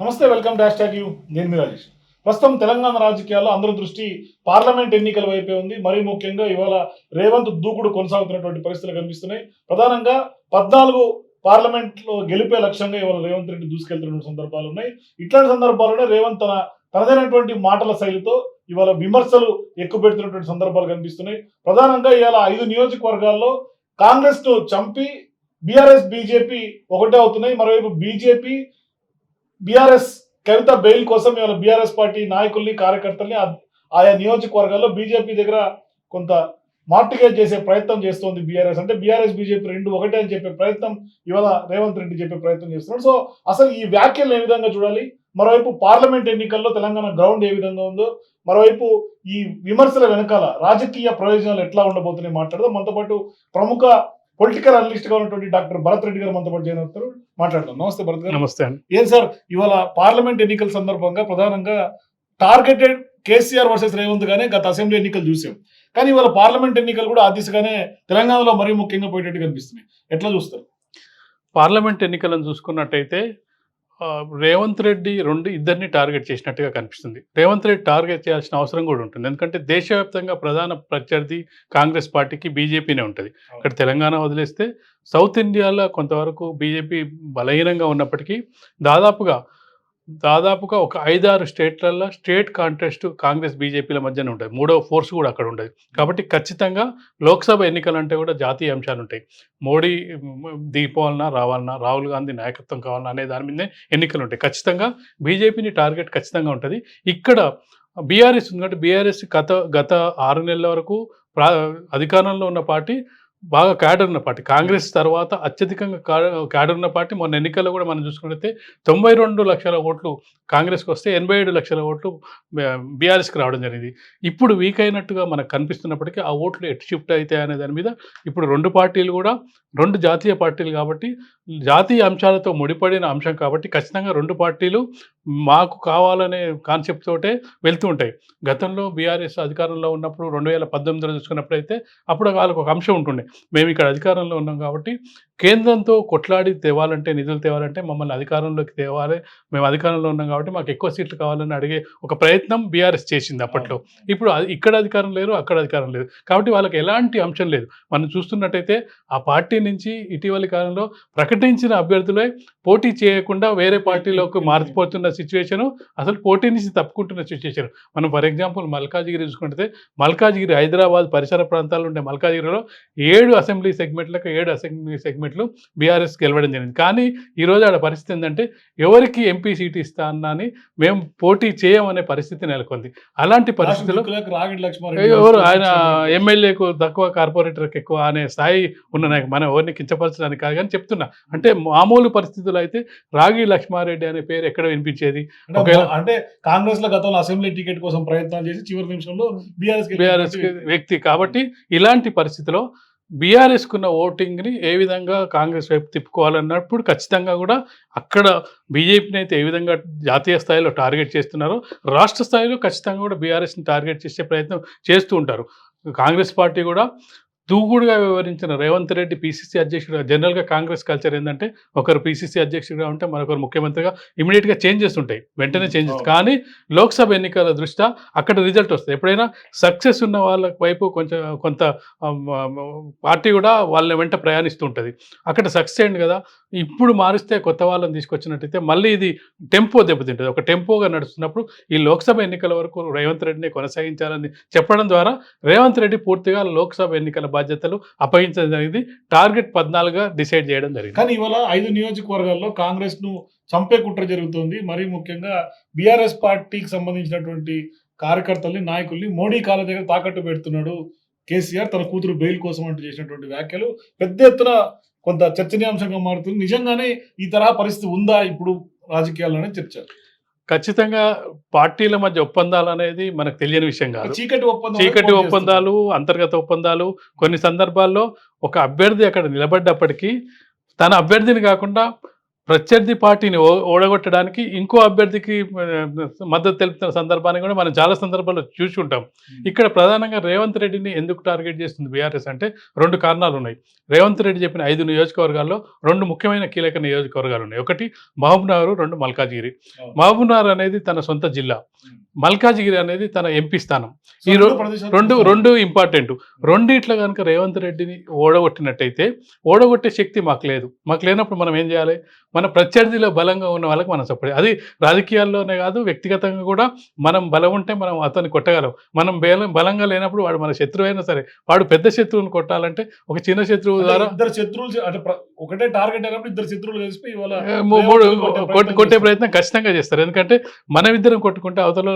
నమస్తే welcome dash tag you. నేను మీ రాజేష్. ప్రస్తుతం తెలంగాణ రాజకీయాల్లో అందరి దృష్టి పార్లమెంట్ ఎన్నికల వైపే ఉంది. మరీ ముఖ్యంగా ఇవాళ రేవంత్ దూకుడు కొనసాగుతున్నటువంటి పరిస్థితులు కనిపిస్తున్నాయి. ప్రధానంగా పద్నాలుగు పార్లమెంట్లో గెలిపే లక్ష్యంగా ఇవాళ రేవంత్ రెడ్డి దూసుకెళ్తున్న సందర్భాలు ఉన్నాయి. ఇట్లాంటి సందర్భాల్లోనే రేవంత్ తన తనదైనటువంటి మాటల శైలితో ఇవాళ విమర్శలు ఎక్కువ పెడుతున్నటువంటి సందర్భాలు కనిపిస్తున్నాయి. ప్రధానంగా ఇవాళ ఐదు నియోజకవర్గాల్లో కాంగ్రెస్ను చంపి బీఆర్ఎస్ బీజేపీ ఒకటే అవుతున్నాయి. మరోవైపు బీజేపీ బీఆర్ఎస్ కవిత బెయిల్ కోసం ఇవాళ బీఆర్ఎస్ పార్టీ నాయకుల్ని కార్యకర్తల్ని ఆయా నియోజకవర్గాల్లో బీజేపీ దగ్గర కొంత మార్టిగేజ్ చేసే ప్రయత్నం చేస్తోంది బీఆర్ఎస్. అంటే బీఆర్ఎస్ బీజేపీ రెండు ఒకటే అని చెప్పే ప్రయత్నం ఇవాళ రేవంత్ రెడ్డి చెప్పే ప్రయత్నం చేస్తున్నాడు. సో అసలు ఈ వ్యాఖ్యలు ఏ విధంగా చూడాలి? మరోవైపు పార్లమెంట్ ఎన్నికల్లో తెలంగాణ గ్రౌండ్ ఏ విధంగా ఉందో మరోవైపు ఈ విమర్శల వెనకాల రాజకీయ ప్రయోజనాలు ఎట్లా ఉండబోతున్నాయి మాట్లాడదాం. మనతో పాటు ప్రముఖ పొలిటికల్ అనలిస్ట్గా ఉన్నటువంటి డాక్టర్ భరత్ రెడ్డి గారు మనతో పాటు జాయిన్ అవుతారు. మాట్లాడదాం. నమస్తే భరత్ గారు. నమస్తే అండి. ఏం సార్ ఇవాళ పార్లమెంట్ ఎన్నికల సందర్భంగా ప్రధానంగా టార్గెటెడ్ కేసీఆర్ వర్సెస్ రేవంత్ గానే గత అసెంబ్లీ ఎన్నికలు చూసాం. కానీ ఇవాళ పార్లమెంట్ ఎన్నికలు కూడా ఆ దిశగానే తెలంగాణలో మరీ ముఖ్యంగా పోయేటట్టు కనిపిస్తున్నాయి. ఎట్లా చూస్తారు? పార్లమెంట్ ఎన్నికలను చూసుకున్నట్టయితే రేవంత్ రెడ్డి రెండు ఇద్దరిని టార్గెట్ చేసినట్టుగా కనిపిస్తుంది. రేవంత్ రెడ్డి టార్గెట్ చేయాల్సిన అవసరం కూడా ఉంటుంది. ఎందుకంటే దేశవ్యాప్తంగా ప్రధాన ప్రత్యర్థి కాంగ్రెస్ పార్టీకి బీజేపీనే ఉంటుంది. ఇక్కడ తెలంగాణ వదిలేస్తే సౌత్ ఇండియాలో కొంతవరకు బీజేపీ బలహీనంగా ఉన్నప్పటికీ దాదాపుగా దాదాపుగా ఒక ఐదారు స్టేట్లలో స్టేట్ కాంటెస్ట్ కాంగ్రెస్ బీజేపీల మధ్యన ఉంటుంది మూడో ఫోర్స్ కూడా అక్కడ ఉండదు. కాబట్టి ఖచ్చితంగా లోక్సభ ఎన్నికలు అంటే కూడా జాతీయ అంశాలు ఉంటాయి. మోడీ మ్, రావాలన్నా రాహుల్ గాంధీ నాయకత్వం కావాలన్నా అనే దాని మీదే ఎన్నికలు ఉంటాయి. ఖచ్చితంగా బీజేపీని టార్గెట్ ఖచ్చితంగా ఉంటుంది. ఇక్కడ బీఆర్ఎస్ ఉంది కాబట్టి బీఆర్ఎస్ గత గత ఆరు నెలల వరకు ప్రా అధికారంలో ఉన్న పార్టీ బాగా క్యాడర్ ఉన్న పార్టీ. కాంగ్రెస్ తర్వాత అత్యధికంగా క్యాడర్ ఉన్న పార్టీ మొన్న ఎన్నికల్లో కూడా మనం చూసుకుంటే తొంభై రెండు లక్షల ఓట్లు కాంగ్రెస్కి వస్తే ఎనభై ఏడు లక్షల ఓట్లు బీఆర్ఎస్కి రావడం జరిగింది. ఇప్పుడు వీక్ అయినట్టుగా మనకు కనిపిస్తున్నప్పటికీ ఆ ఓట్లు ఎటు షిఫ్ట్ అవుతాయి అనే దాని మీద ఇప్పుడు రెండు పార్టీలు కూడా రెండు జాతీయ పార్టీలు కాబట్టి జాతీయ అంశాలతో ముడిపడిన అంశం కాబట్టి ఖచ్చితంగా రెండు పార్టీలు మాకు కావాలనే కాన్సెప్ట్ తోటే వెళ్తూ ఉంటాయి. గతంలో బీఆర్ఎస్ అధికారంలో ఉన్నప్పుడు రెండు వేల పద్దెనిమిదిలో చూసుకున్నప్పుడు అయితే అప్పుడు వాళ్ళకు ఒక అంశం ఉంటుండే. మేము ఇక్కడ అధికారంలో ఉన్నాం కాబట్టి కేంద్రంతో కొట్లాడి తేవాలంటే నిధులు తేవాలంటే మమ్మల్ని అధికారంలోకి తేవాలి. మేము అధికారంలో ఉన్నాం కాబట్టి మాకు ఎక్కువ సీట్లు కావాలని అడిగే ఒక ప్రయత్నం బీఆర్ఎస్ చేసింది అప్పట్లో. ఇప్పుడు ఇక్కడ అధికారం లేరు అక్కడ అధికారం లేదు. కాబట్టి వాళ్ళకి ఎలాంటి అంశం లేదు. మనం చూస్తున్నట్టయితే ఆ పార్టీ నుంచి ఇటీవలి కాలంలో ప్రకటించిన అభ్యర్థులే పోటీ చేయకుండా వేరే పార్టీలోకి మారిపోతున్న సిచ్యువేషన్ అసలు పోటీ నుంచి తప్పుకుంటున్న సిచ్యువేషన్ మనం ఫర్ ఎగ్జాంపుల్ మల్కాజిగిరి చూసుకుంటే మల్కాజిగిరి హైదరాబాద్ పరిసర ప్రాంతాల్లో ఉండే మల్కాజిగిరిలో ఏడు అసెంబ్లీ సెగ్మెంట్లకు ఏడు అసెంబ్లీ సెగ్మెంట్లు బీఆర్ఎస్ గెలవడం జరిగింది. కానీ ఈరోజు ఆడ పరిస్థితి ఏంటంటే ఎవరికి ఎంపీ సీట్ ఇస్తా అన్నా అని మేము పోటీ చేయమనే పరిస్థితి నెలకొంది. అలాంటి పరిస్థితిలో ఎవరు ఆయన ఎమ్మెల్యేకు తక్కువ కార్పొరేటర్కి ఎక్కువ అనే స్థాయి ఉన్న నాయకు మనం ఎవరిని కించపరచడానికి కాదు కానీ చెప్తున్నా. అంటే మామూలు పరిస్థితుల్లో అయితే రాగి లక్ష్మారెడ్డి అనే పేరు ఎక్కడ వినిపించేది? అంటే కాంగ్రెస్లో గతంలో అసెంబ్లీ టికెట్ కోసం ప్రయత్నాలు చేసి చివరి నిమిషంలో బీఆర్ఎస్ బీఆర్ఎస్ వ్యక్తి. కాబట్టి ఇలాంటి పరిస్థితిలో బీఆర్ఎస్కున్న ఓటింగ్ని ఏ విధంగా కాంగ్రెస్ వైపు తిప్పుకోవాలన్నప్పుడు ఖచ్చితంగా కూడా అక్కడ బీజేపీని అయితే ఏ విధంగా జాతీయ స్థాయిలో టార్గెట్ చేస్తున్నారో రాష్ట్ర స్థాయిలో ఖచ్చితంగా కూడా బీఆర్ఎస్ని టార్గెట్ చేసే ప్రయత్నం చేస్తూ ఉంటారు. కాంగ్రెస్ పార్టీ కూడా దూకుడుగా వివరించిన రేవంత్ రెడ్డి పీసీసీ అధ్యక్షుడు జనరల్గా కాంగ్రెస్ కల్చర్ ఏంటంటే ఒకరు పీసీసీ అధ్యక్షుడిగా ఉంటే మరొకరు ముఖ్యమంత్రిగా ఇమీడియట్గా చేంజెస్ ఉంటాయి వెంటనే చేంజెస్ కానీ లోక్సభ ఎన్నికల దృష్ట్యా అక్కడ రిజల్ట్ వస్తుంది. ఎప్పుడైనా సక్సెస్ ఉన్న వాళ్ళ వైపు కొంచెం కొంత పార్టీ కూడా వాళ్ళ వెంట ప్రయాణిస్తూ ఉంటుంది అక్కడ సక్సెస్ అయింది కదా ఇప్పుడు మారిస్తే కొత్త వాళ్ళని తీసుకొచ్చినట్టయితే మళ్ళీ ఇది టెంపో దెబ్బతింటుంది. ఒక టెంపోగా నడుస్తున్నప్పుడు ఈ లోక్సభ ఎన్నికల వరకు రేవంత్ రెడ్డిని కొనసాగించాలని చెప్పడం ద్వారా రేవంత్ రెడ్డి పూర్తిగా లోక్సభ ఎన్నికల బాధ్యతలు అప్పగించడం జరిగింది టార్గెట్ పద్నాలుగుగా డిసైడ్ చేయడం జరిగింది. కానీ ఇవాళ ఐదు నియోజకవర్గాల్లో కాంగ్రెస్ను చంపే కుట్ర జరుగుతోంది. మరీ ముఖ్యంగా బీఆర్ఎస్ పార్టీకి సంబంధించినటువంటి కార్యకర్తల్ని నాయకుల్ని మోడీ కాళ్ళ దగ్గర తాకట్టు పెడుతున్నాడు కేసీఆర్. తన కూతురు బెయిల్ కోసం అంటూ చేసినటువంటి వ్యాఖ్యలు పెద్ద ఎత్తున కొంత చర్చనీయాంశంగా మారుతుంది. నిజంగానే ఈ తరహా పరిస్థితి ఉందా ఇప్పుడు రాజకీయాల్లోనే చర్చ? ఖచ్చితంగా పార్టీల మధ్య ఒప్పందాలు అనేది మనకు తెలియని విషయం కాదు. చీకటి ఒప్పందం చీకటి ఒప్పందాలు అంతర్గత ఒప్పందాలు కొన్ని సందర్భాల్లో ఒక అభ్యర్థి అక్కడ నిలబడ్డప్పటికీ తన అభ్యర్థిని కాకుండా ప్రత్యర్థి పార్టీని ఓడగొట్టడానికి ఇంకో అభ్యర్థికి మద్దతు తెలుపుతున్న సందర్భాన్ని కూడా మనం చాలా సందర్భాల్లో చూసి ఉంటాం. ఇక్కడ ప్రధానంగా రేవంత్ రెడ్డిని ఎందుకు టార్గెట్ చేస్తుంది బీఆర్ఎస్ అంటే రెండు కారణాలు ఉన్నాయి. రేవంత్ రెడ్డి చెప్పిన ఐదు నియోజకవర్గాల్లో రెండు ముఖ్యమైన కీలక నియోజకవర్గాలు ఉన్నాయి. ఒకటి మహబూబ్నగర్ రెండు మల్కాజిగిరి. మహబూబ్నగర్ అనేది తన సొంత జిల్లా. మల్కాజిగిరి అనేది తన ఎంపీ స్థానం. ఈ రెండు. రెండు ఇంపార్టెంట్. రెండిట్లో కనుక రేవంత్ రెడ్డిని ఓడగొట్టినట్టయితే ఓడగొట్టే శక్తి మాకు లేదు. మాకు లేనప్పుడు మనం ఏం చేయాలి? మన ప్రత్యర్థిలో బలంగా ఉన్న వాళ్ళకి మనం సపోర్ట్ అది రాజకీయాల్లోనే కాదు వ్యక్తిగతంగా కూడా మనం బలం ఉంటే మనం అతన్ని కొట్టగలం. మనం బలం బలంగా లేనప్పుడు వాడు మన శత్రువు అయినా సరే వాడు పెద్ద శత్రువుని కొట్టాలంటే ఒక చిన్న శత్రువు ద్వారా ఇద్దరు శత్రువులు అంటే ఒకటే టార్గెట్ అయినప్పుడు ఇద్దరు శత్రువులు కలిసి ఇవాళ ఏ, మూ- మూడు కొట్టే ప్రయత్నం ఖచ్చితంగా చేస్తారు. ఎందుకంటే మనమిద్దరం కొట్టుకుంటే అవతల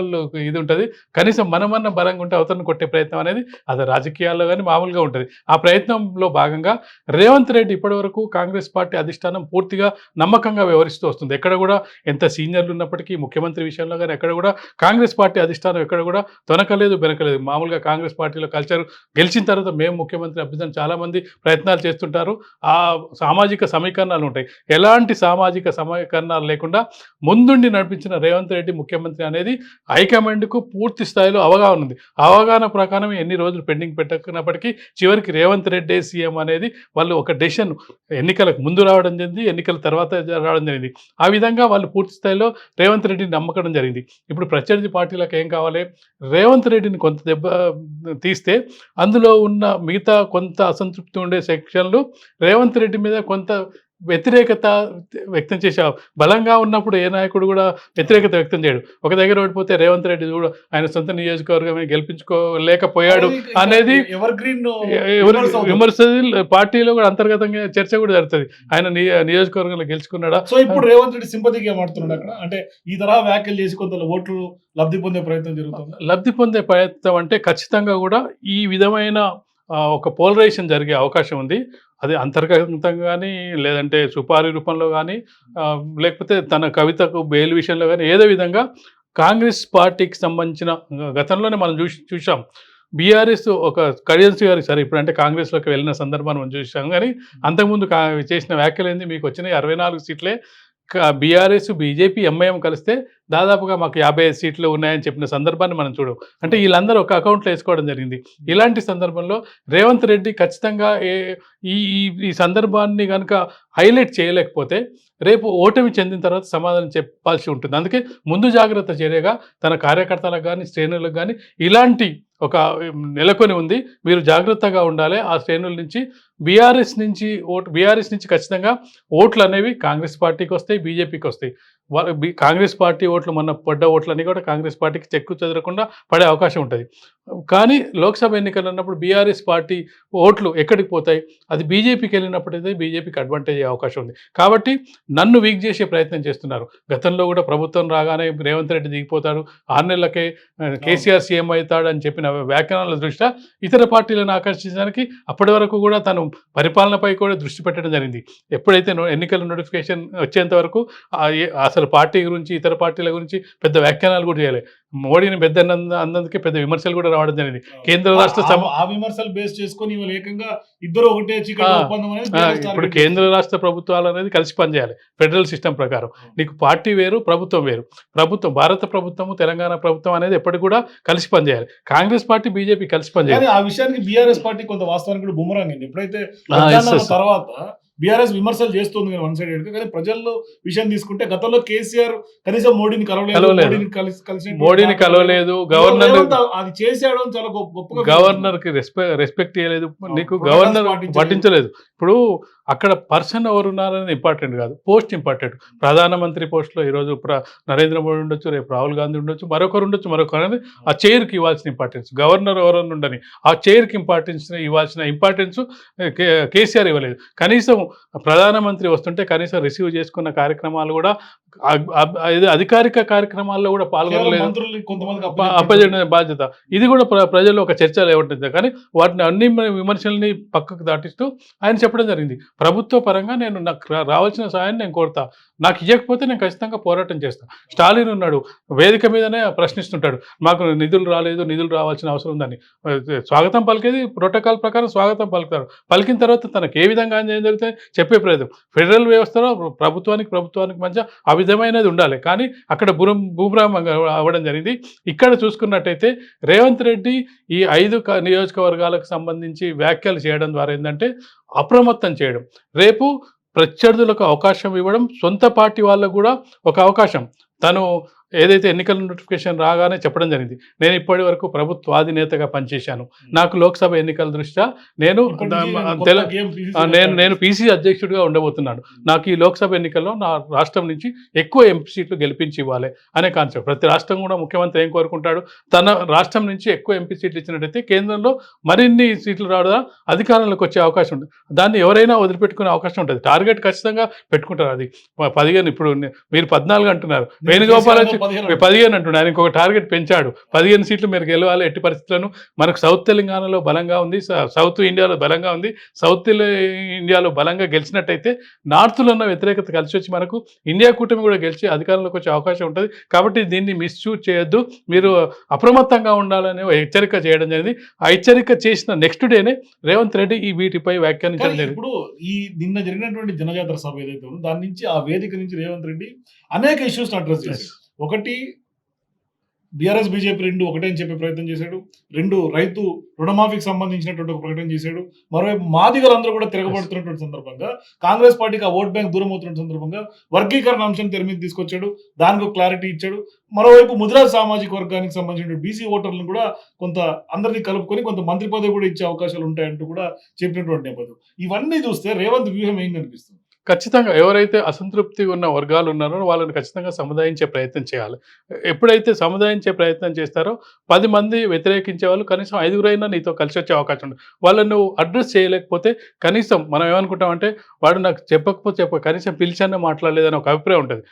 ఇది ఉంటుంది. కనీసం మనమన్న బలంగా ఉంటే అవతలను కొట్టే ప్రయత్నం అనేది అది రాజకీయాల్లో కానీ మామూలుగా ఉంటుంది. ఆ ప్రయత్నంలో భాగంగా రేవంత్ రెడ్డి ఇప్పటివరకు కాంగ్రెస్ పార్టీ అధిష్టానం పూర్తిగా నమ్మకంగా వ్యవహరిస్తూ వస్తుంది. ఎక్కడ కూడా ఎంత సీనియర్లు ఉన్నప్పటికీ ముఖ్యమంత్రి విషయంలో కానీ ఎక్కడ కూడా కాంగ్రెస్ పార్టీ అధిష్టానం ఎక్కడ కూడా తొనకలేదు బెనకలేదు. మామూలుగా కాంగ్రెస్ పార్టీలో కల్చర్ గెలిచిన తర్వాత మేము ముఖ్యమంత్రి అభ్యర్థిని చాలామంది ప్రయత్నాలు చేస్తుంటారు. ఆ సామాజిక సమీకరణాలు ఉంటాయి. ఎలాంటి సామాజిక సమీకరణాలు లేకుండా ముందుండి నడిపించిన రేవంత్ రెడ్డి ముఖ్యమంత్రి అనేది హైకమాండ్కు పూర్తి స్థాయిలో అవగాహన ఉంది. అవగాహన ప్రకారం ఎన్ని రోజులు పెండింగ్ పెట్టకున్నప్పటికీ చివరికి రేవంత్ రెడ్డి సీఎం అనేది వాళ్ళు ఒక డెసిషన్ ఎన్నికలకు ముందు రావడం జరిగింది. ఎన్నికల తర్వాత రావడం జరిగింది. ఆ విధంగా వాళ్ళు పూర్తి స్థాయిలో రేవంత్ రెడ్డిని నమ్మకడం జరిగింది. ఇప్పుడు ప్రత్యర్థి పార్టీలకు ఏం కావాలి? రేవంత్ రెడ్డిని కొంత దెబ్బ తీస్తే అందులో ఉన్న మిగతా కొంత అసంతృప్తి ఉండే సెక్షన్లు రేవంత్ రెడ్డి మీద కొంత వ్యతిరేకత వ్యక్తం చేసే బలంగా ఉన్నప్పుడు ఏ నాయకుడు కూడా వ్యతిరేకత వ్యక్తం చేయడు. ఒక దగ్గర ఓడిపోతే రేవంత్ రెడ్డి కూడా ఆయన సొంత నియోజకవర్గమే గెలిపించుకోలేకపోయాడు అనేది విమర్శ పార్టీలో కూడా అంతర్గతంగా చర్చ కూడా జరుగుతుంది. ఆయన నియ- నియోజకవర్గంలో గెలుచుకున్నాడా? సో ఇప్పుడు రేవంత్ రెడ్డి మాడుతున్నాడు అక్కడ. అంటే ఈ తరహా వ్యాఖ్యలు చేసి కొంత ఓట్లు లబ్ధి పొందే ప్రయత్నం జరుగుతుంది. లబ్ధి పొందే ప్రయత్నం అంటే ఖచ్చితంగా కూడా ఈ విధమైన ఒక పోలరైజేషన్ జరిగే అవకాశం ఉంది. అది అంతర్గతంగా కానీ లేదంటే సుపారీ రూపంలో కానీ లేకపోతే తన కవితకు బెయిల్ విషయంలో కానీ ఏదో విధంగా కాంగ్రెస్ పార్టీకి సంబంధించిన గతంలోనే మనం చూసి చూసాం బీఆర్ఎస్ ఒక కడియన్స్ గారు సరే ఇప్పుడంటే కాంగ్రెస్లోకి వెళ్ళిన సందర్భాన్ని మనం చూసాం కానీ అంతకుముందు కా చేసిన వ్యాఖ్యలు ఏంది? మీకు వచ్చిన అరవై నాలుగు సీట్లే. బీఆర్ఎస్ బీజేపీ ఎంఐఎం కలిస్తే దాదాపుగా మాకు యాభై ఐదు సీట్లు ఉన్నాయని చెప్పిన సందర్భాన్ని మనం చూడం అంటే వీళ్ళందరూ ఒక అకౌంట్లో వేసుకోవడం జరిగింది. ఇలాంటి సందర్భంలో రేవంత్ రెడ్డి ఖచ్చితంగా ఈ ఈ- ఈ సందర్భాన్ని కనుక హైలైట్ చేయలేకపోతే రేపు ఓటమి చెందిన తర్వాత సమాధానం చెప్పాల్సి ఉంటుంది. అందుకే ముందు జాగ్రత్త చర్యగా తన కార్యకర్తలకు కానీ శ్రేణులకు కానీ ఇలాంటి ఒక నెలకొని ఉంది. మీరు జాగ్రత్తగా ఉండాలి. ఆ శ్రేణుల నుంచి బీఆర్ఎస్ నుంచి ఓటు బీఆర్ఎస్ నుంచి ఖచ్చితంగా ఓట్లు అనేవి కాంగ్రెస్ పార్టీకి వస్తాయి బీజేపీకి వస్తాయి. కాంగ్రెస్ పార్టీ ఓట్లు మొన్న పడ్డ ఓట్లన్నీ కూడా కాంగ్రెస్ పార్టీకి చెక్కు చెదరకుండా పడే అవకాశం ఉంటుంది. కానీ లోక్సభ ఎన్నికలు అన్నప్పుడు బీఆర్ఎస్ పార్టీ ఓట్లు ఎక్కడికి పోతాయి? అది బీజేపీకి వెళ్ళినప్పుడైతే బీజేపీకి అడ్వాంటేజ్ అయ్యే అవకాశం ఉంది. కాబట్టి నన్ను వీక్ చేసే ప్రయత్నం చేస్తున్నారు. గతంలో కూడా ప్రభుత్వం రాగానే రేవంత్ రెడ్డి దిగిపోతాడు. ఆరు నెలలకే కేసీఆర్ సీఎం అవుతాడు అని చెప్పిన వ్యాఖ్యానాల దృష్ట్యా ఇతర పార్టీలను ఆకర్షించడానికి అప్పటి వరకు కూడా తను పరిపాలనపై కూడా దృష్టి పెట్టడం జరిగింది. ఎప్పుడైతే ఎన్నికల నోటిఫికేషన్ వచ్చేంత వరకు ఏ- అసలు పార్టీ గురించి ఇతర పార్టీల గురించి పెద్ద వ్యాఖ్యానాలు కూడా చేయలేదు మోడీని పెద్ద అన్నందు- అన్నందుకే పెద్ద విమర్శలు కూడా రావడం జరిగింది. కేంద్ర రాష్ట్ర ఆ- విమర్శలు బేస్ చేసుకొని ఏకంగా ఇద్దరు ఒకటే ఇప్పుడు కేంద్ర రాష్ట్ర ప్రభుత్వాలు అనేది కలిసి పనిచేయాలి. ఫెడరల్ సిస్టమ్ ప్రకారం. నీకు పార్టీ వేరు ప్రభుత్వం వేరు. ప్రభుత్వం భారత ప్రభుత్వము తెలంగాణ ప్రభుత్వం అనేది ఎప్పటికి కూడా కలిసి పనిచేయాలి. కాంగ్రెస్ పార్టీ బీజేపీ కలిసి పనిచేయాలి. ఆ విషయానికి బీఆర్ఎస్ పార్టీ కొంత వాస్తవానికి కూడా బుమరాంగ్ అయింది. ఎప్పుడైతే. తర్వాత బీఆర్ఎస్ విమర్శలు చేస్తుంది కానీ వన్ సైడ్ కానీ ప్రజల్లో విషయం తీసుకుంటే గతంలో కేసీఆర్ కనీసం మోడీని కలవలేదు. మోడీని కలిసి కలిసి మోడీని కలవలేదు గవర్నర్ అది అని చాలా గొప్ప- గవర్నర్కి రెస్పెక్ట్ రెస్పెక్ట్ చేయలేదు నీకు గవర్నర్. పట్టించలేదు. ఇప్పుడు అక్కడ పర్సన్ ఎవరు ఉన్నారనేది ఇంపార్టెంట్ కాదు. Post important. ప్రధానమంత్రి పోస్ట్లో ఈరోజు నరేంద్ర మోడీ ఉండొచ్చు రేపు రాహుల్ గాంధీ ఉండొచ్చు మరొకరు ఉండొచ్చు మరొకరు అనేది ఆ చైర్కి ఇవ్వాల్సిన ఇంపార్టెన్స్ గవర్నర్ ఎవరన్నా ఉండని ఆ చైర్కి ఇంపార్టెన్స్ ఇవ్వాల్సిన ఇంపార్టెన్స్ కేసీఆర్ ఇవ్వలేదు. కనీసం ప్రధానమంత్రి వస్తుంటే కనీసం రిసీవ్ చేసుకున్న కార్యక్రమాలు కూడా అధికారిక కార్యక్రమాల్లో కూడా పాల్గొనలేదు. ఎన్నికలు కొంతమందికి బాధ్యత. ఇది కూడా ప్ర- ప్రజల్లో ఒక చర్చలో ఏముంటుంది కానీ వాటిని అన్ని విమర్శల్ని పక్కకు దాటిస్తూ ఆయన చెప్పడం జరిగింది. ప్రభుత్వ పరంగా నేను నాకు రా- రావాల్సిన సాయాన్ని నేను కోరుతా. నాకు ఇవ్వకపోతే నేను ఖచ్చితంగా పోరాటం చేస్తాను స్టాలిన్ ఉన్నాడు. వేదిక మీదనే ప్రశ్నిస్తుంటాడు. మాకు నిధులు రాలేదు నిధులు రావాల్సిన అవసరం ఉందని. స్వాగతం పలికేది ప్రోటోకాల్ ప్రకారం స్వాగతం పలుకుతారు. పలికిన తర్వాత తనకు ఏ విధంగా అన్యాయం జరిగితే చెప్పే ప్రయత్నం. ఫెడరల్ వ్యవస్థలో ప్రభుత్వానికి ప్రభుత్వానికి మధ్య ఆ విధమైనది ఉండాలి. కానీ అక్కడ భూమ్ భూభ్రామం అవ్వడం జరిగింది. ఇక్కడ చూసుకున్నట్టయితే రేవంత్ రెడ్డి ఈ ఐదు క- నియోజకవర్గాలకు సంబంధించి వ్యాఖ్యలు చేయడం ద్వారా ఏంటంటే అప్రమత్తం చేయడం. రేపు ప్రత్యర్థులకు అవకాశం ఇవ్వడం సొంత పార్టీ వాళ్ళకు కూడా ఒక అవకాశం. తను ఏదైతే ఎన్నికల నోటిఫికేషన్ రాగానే చెప్పడం జరిగింది నేను ఇప్పటి వరకు ప్రభుత్వాధినేతగా పనిచేశాను. నాకు లోక్సభ ఎన్నికల దృష్ట్యా నేను నేను నేను పీసీ అధ్యక్షుడిగా ఉండబోతున్నాను. నాకు ఈ లోక్సభ ఎన్నికల్లో నా రాష్ట్రం నుంచి ఎక్కువ ఎంపీ సీట్లు గెలిపించి ఇవ్వాలి అనే కాన్సెప్ట్. ప్రతి రాష్ట్రం కూడా ముఖ్యమంత్రి ఏం కోరుకుంటాడు? తన రాష్ట్రం నుంచి ఎక్కువ ఎంపీ సీట్లు ఇచ్చినట్టయితే కేంద్రంలో మరిన్ని సీట్లు రావడం అధికారంలోకి వచ్చే అవకాశం ఉంటుంది దాన్ని ఎవరైనా వదిలిపెట్టుకునే అవకాశం ఉంటుంది. టార్గెట్ ఖచ్చితంగా పెట్టుకుంటారు అది. పదిహేను ఇప్పుడు మీరు పద్నాలుగు అంటున్నారు. నేను వేణుగోపాల్ పదిహేను అంటున్నాడు ఆయనకు ఒక టార్గెట్ పెంచాడు. పదిహేను సీట్లు మీరు గెలవాలి ఎట్టి పరిస్థితులను. మనకు సౌత్ తెలంగాణలో బలంగా ఉంది సౌత్ ఇండియాలో బలంగా ఉంది. సౌత్ ఇండియాలో బలంగా గెలిచినట్టయితే నార్త్లో ఉన్న వ్యతిరేకత కలిసి వచ్చి మనకు ఇండియా కూటమి కూడా గెలిచి అధికారంలోకి వచ్చే అవకాశం ఉంటుంది. కాబట్టి దీన్ని మిస్యూజ్ చేయొద్దు. మీరు అప్రమత్తంగా ఉండాలని హెచ్చరిక చేయడం జరిగింది. ఆ హెచ్చరిక చేసిన నెక్స్ట్ డేనే రేవంత్ రెడ్డి ఈ వీటిపై వ్యాఖ్యానించడం జరిగింది. ఇప్పుడు ఈ నిన్న జరిగినటువంటి జనజాతర సభ ఏదైతే ఉందో దాని నుంచి ఆ వేదిక నుంచి రేవంత్ రెడ్డి అనేక ఇష్యూస్ అడ్రస్ చేశారు ఒకటి బీఆర్ఎస్ బీజేపీ రెండు ఒకటే అని చెప్పే ప్రయత్నం చేశాడు. రెండు రైతు రుణమాఫీకి సంబంధించినటువంటి ఒక ప్రకటన చేశాడు. మరోవైపు మాదిగలందరూ కూడా తిరగబడుతున్నటువంటి సందర్భంగా కాంగ్రెస్ పార్టీకి ఆ ఓట్ బ్యాంక్ దూరం అవుతున్న సందర్భంగా వర్గీకరణ అంశం తెర మీద తీసుకొచ్చాడు. దానికి ఒక క్లారిటీ ఇచ్చాడు. మరోవైపు ముదిరాజ్ సామాజిక వర్గానికి సంబంధించిన బీసీ ఓటర్లను కూడా కొంత అందరినీ కలుపుకొని కొంత మంత్రి పదవి కూడా ఇచ్చే అవకాశాలు ఉంటాయంటూ కూడా చెప్పినటువంటి నేపథ్యం. ఇవన్నీ చూస్తే రేవంత్ వ్యూహం ఏం అనిపిస్తుంది ఖచ్చితంగా ఎవరైతే అసంతృప్తి ఉన్న వర్గాలు ఉన్నారో వాళ్ళని ఖచ్చితంగా సముదాయించే ప్రయత్నం చేయాలి. ఎప్పుడైతే సముదాయించే ప్రయత్నం చేస్తారో పది మంది వ్యతిరేకించే వాళ్ళు కనీసం ఐదుగురైనా నీతో కలిసి వచ్చే అవకాశం ఉంది. వాళ్ళని నువ్వు అడ్రస్ చేయలేకపోతే కనీసం మనం ఏమనుకుంటామంటే వాడు నాకు చెప్పకపోతే చెప్ప కనీసం పిలిచానే మాట్లాడలేదని ఒక అభిప్రాయం ఉంటుంది.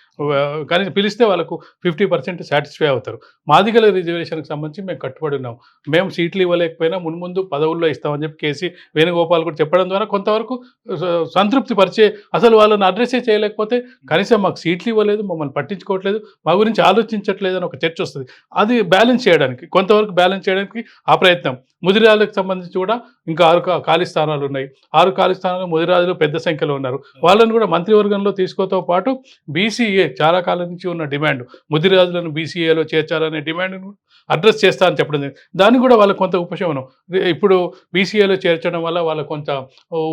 కనీసం పిలిస్తే వాళ్ళకు ఫిఫ్టీ పర్సెంట్ సాటిస్ఫై అవుతారు. మాదిగల రిజర్వేషన్కి సంబంధించి మేము కట్టుబడి ఉన్నాం. మేము సీట్లు ఇవ్వలేకపోయినా మున్ముందు పదవుల్లో ఇస్తామని చెప్పి కేసీ వేణుగోపాల్ కూడా చెప్పడం ద్వారా కొంతవరకు స- సంతృప్తి పరిచే అసలు వాళ్ళని అడ్రస్సే చేయలేకపోతే కనీసం మాకు సీట్లు ఇవ్వలేదు మమ్మల్ని పట్టించుకోవట్లేదు మా గురించి ఆలోచించట్లేదు అని ఒక చర్చ వస్తుంది. అది బ్యాలెన్స్ చేయడానికి కొంతవరకు బ్యాలెన్స్ చేయడానికి ఆ ప్రయత్నం. ముదిరాజులకు సంబంధించి కూడా ఇంకా ఆరు ఖాళీ స్థానాలు ఉన్నాయి. ఆరు ఖాళీ స్థానాలు ముదిరాజులు పెద్ద సంఖ్యలో ఉన్నారు. వాళ్ళని కూడా మంత్రివర్గంలో తీసుకోతో పాటు బీసీఏ చాలా కాలం నుంచి ఉన్న డిమాండ్ ముదిరాజులను బీసీఏలో చేర్చాలనే డిమాండ్ను అడ్రస్ చేస్తా అని చెప్పడం. దానికి కూడా వాళ్ళకి కొంత ఉపశమనం. ఇప్పుడు బీసీఏలో చేర్చడం వల్ల వాళ్ళకు కొంత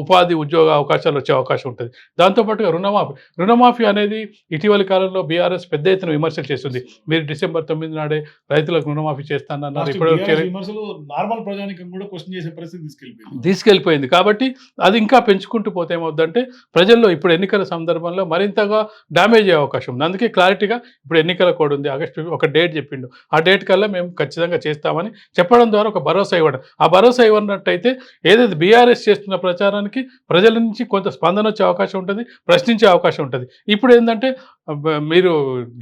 ఉపాధి ఉద్యోగ అవకాశాలు వచ్చే అవకాశం ఉంటుంది. దాంతోపాటుగా రుణమాఫీ రుణమాఫీ అనేది ఇటీవలి కాలంలో బీఆర్ఎస్ పెద్ద ఎత్తున విమర్శలు చేస్తుంది. మీరు డిసెంబర్ తొమ్మిది నాడే రైతులకు రుణమాఫీ చేస్తానన్నారు లాస్ట్ ఇప్పుడు BRS విమర్శలు నార్మల్ ప్రజానికం కూడా క్వశ్చన్ చేసే పరిస్థితి తీసుకెళ్ళిపోయింది. తీసుకెళ్ళిపోయింది. కాబట్టి అది ఇంకా పెంచుకుంటూ పోతే ఏమవుద్దంటే ప్రజల్లో ఇప్పుడు ఎన్నికల సందర్భంలో మరింతగా డ్యామేజ్ అయ్యే అవకాశం ఉంది. అందుకే క్లారిటీగా ఇప్పుడు ఎన్నికల కోడ్ ఉంది. ఆగస్టు ఒక డేట్ చెప్పిండు. ఆ డేట్ కల్లా మేము ఖచ్చితంగా చేస్తామని చెప్పడం ద్వారా ఒక భరోసా ఇవ్వడం. ఆ భరోసా ఇవ్వనట్టయితే ఏదైతే బీఆర్ఎస్ చేస్తున్న ప్రచారానికి ప్రజల నుంచి కొంత స్పందన వచ్చే అవకాశం ఉంటుంది ప్రశ్నించే అవకాశం ఉంటుంది. ఇప్పుడు ఏంటంటే మీరు